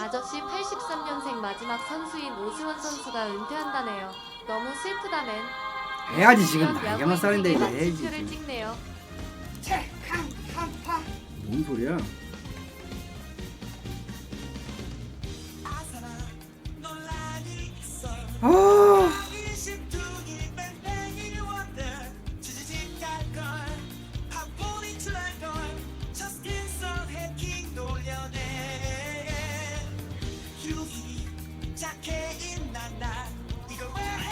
아저씨 83년생 마지막 선수인 오수원 선수가 은퇴한다네요. 너무 슬프다맨. 해야지 지금 나이가 몇 살인데 인생에 해야지 지금. 찍네요. 뭔 소리야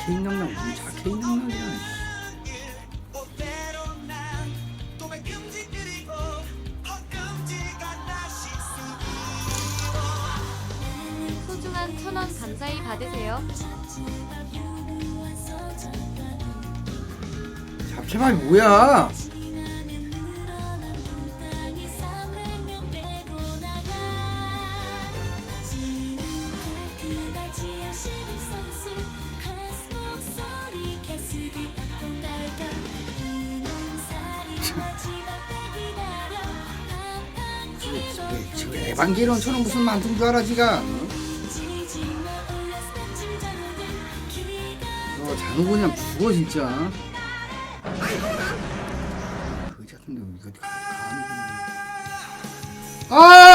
개인 영락 무슨 자케 영락이야 소중한 천원 감사히 받으세요. 잡채밥이 뭐야 지금 에반게리온처럼 무슨 만든 줄 알아 지가? 어? 너 장우 그냥 죽어 진짜. 그 같은데 감히 그냥 아